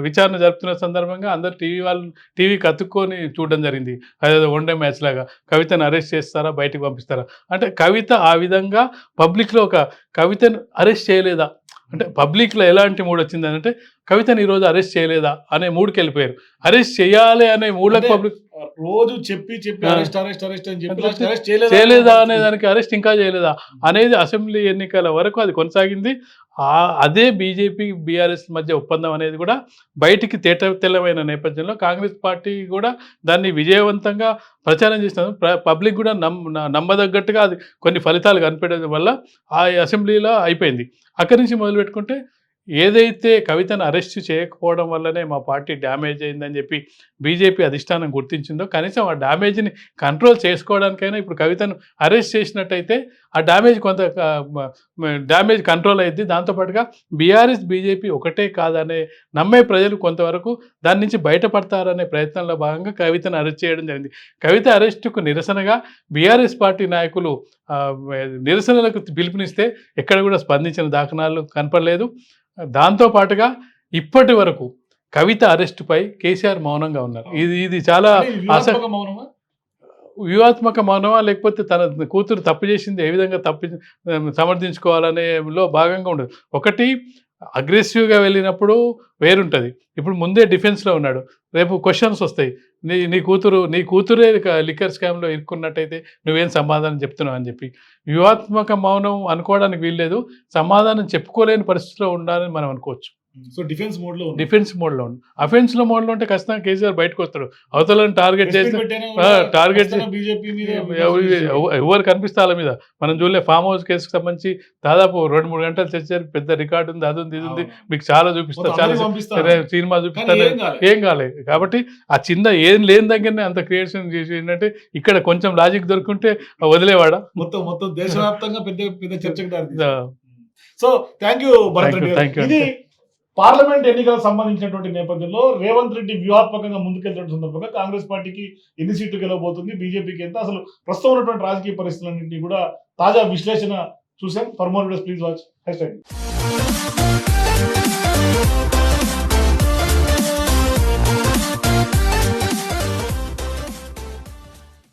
విచారణ జరుపుతున్న సందర్భంగా అందరు టీవీ వాళ్ళు టీవీకి అతుక్కొని చూడడం జరిగింది. అదేదో వన్ డే మ్యాచ్ లాగా. కవితను అరెస్ట్ చేస్తారా? బయటికి పంపిస్తారా? అంటే కవిత ఆ విధంగా పబ్లిక్లో ఒక కవితను అరెస్ట్ చేయలేదా? అంటే పబ్లిక్లో ఎలాంటి మూడ్ వచ్చింది అంటే కవితను ఈరోజు అరెస్ట్ చేయలేదా అనే మూడుకి వెళ్ళిపోయారు. అరెస్ట్ చేయాలి అనే మూడులకు పబ్లిక్ రోజు చెప్పి చెప్పి. అరెస్ట్ అరెస్ట్ అరెస్ట్ అని చెప్పి చేయలేదా? అనే దానికి అరెస్ట్ ఇంకా చేయలేదా అనేది అసెంబ్లీ ఎన్నికల వరకు అది కొనసాగింది. ఆ అదే బీజేపీ బీఆర్ఎస్ మధ్య ఒప్పందం అనేది కూడా బయటికి తేట తెల్లమైన నేపథ్యంలో కాంగ్రెస్ పార్టీ కూడా దాన్ని విజయవంతంగా ప్రచారం చేసిన పబ్లిక్ కూడా నమ్మదగ్గట్టుగా అది కొన్ని ఫలితాలు కనిపించడం వల్ల ఆ అసెంబ్లీలో అయిపోయింది. అక్కడి నుంచి మొదలు పెట్టుకుంటే ఏదైతే కవితను అరెస్ట్ చేయకపోవడం వల్లనే మా పార్టీ డ్యామేజ్ అయిందని చెప్పి బీజేపీ అధిష్టానం గుర్తించిందో కనీసం ఆ డ్యామేజ్ని కంట్రోల్ చేసుకోవడానికైనా ఇప్పుడు కవితను అరెస్ట్ చేసినట్టయితే ఆ డ్యామేజ్ కొంత డ్యామేజ్ కంట్రోల్ అయింది దాంతోపాటుగా బీఆర్ఎస్ బీజేపీ ఒకటే కాదనే నమ్మే ప్రజలు కొంతవరకు దాని నుంచి బయటపడతారనే ప్రయత్నంలో భాగంగా కవితను అరెస్ట్ చేయడం జరిగింది. కవిత అరెస్టుకు నిరసనగా బీఆర్ఎస్ పార్టీ నాయకులు నిరసనలకు పిలుపునిస్తే ఎక్కడ కూడా స్పందించిన దాఖనాలు కనపడలేదు. దాంతో పాటుగా ఇప్పటి వరకు కవిత అరెస్టుపై కేసీఆర్ మౌనంగా ఉన్నారు. ఇది ఇది చాలా వ్యూహాత్మక మౌనమా? లేకపోతే తన కూతురు తప్పు చేసింది ఏ విధంగా తప్పు సమర్థించుకోవాలనేలో భాగంగా ఉండదు. ఒకటి అగ్రెసివ్గా వెళ్ళినప్పుడు వేరుంటుంది. ఇప్పుడు ముందే డిఫెన్స్లో ఉన్నాడు. రేపు క్వశ్చన్స్ వస్తాయి. నీ నీ కూతురు నీ కూతురే లిక్కర్ స్కామ్లో ఇరుక్కున్నట్టయితే నువ్వేం సమాధానం చెప్తున్నావు అని చెప్పి. వ్యూహాత్మక మౌనం అనుకోవడానికి వీల్లేదు. సమాధానం చెప్పుకోలేని పరిస్థితిలో ఉండాలని మనం అనుకోవచ్చు. సో డిఫెన్స్ మోడ్లో. డిఫెన్స్ మోడ్లో ఉంది. అఫెన్స్లో మోడ్లో ఉంటే ఖచ్చితంగా కేసీఆర్ బయటకు వస్తాడు. అవతలను టార్గెట్ కూడా టార్గెట్ ఎవరు ఎవ- ఎవరు కనిపిస్తే వాళ్ళ మీద. మనం చూడలే ఫామ్ హౌస్ కేసుకు సంబంధించి దాదాపు రెండు మూడు గంటలు తెచ్చారు పెద్ద రికార్డు ఉంది అది ఉంది ఇది ఉంది. మీకు చాలా చూపిస్తారు మొత్తం చాలా సినిమా కానీ చూపిస్తారు ఏం కాలే. ఏం కాలేదు కాబట్టి ఆ చిన్న ఏం లేని దగ్గరనే అంత క్రియేషన్ చేసి ఏంటంటే ఇక్కడ కొంచెం లాజిక్ దొరుకుంటే వదిలేవాడా? మొత్తం మొత్తం దేశవ్యాప్తంగా పెద్ద పెద్ద చర్చకు సో థ్యాంక్ యూ. ఇది పార్లమెంట్ ఎన్నికలకు సంబంధించినటువంటి నేపథ్యంలో రేవంత్ రెడ్డి వ్యూహాత్మకంగా ముందుకెళ్తున్న సందర్భంగా కాంగ్రెస్ పార్టీకి ఎన్ని సీట్లు గెలవబోతుంది బీజేపీకి ఎంత? అసలు ప్రస్తుతం ఉన్నటువంటి రాజకీయ పరిస్థితులన్నింటినీ కూడా తాజా విశ్లేషణ చూసాం for more please watch hash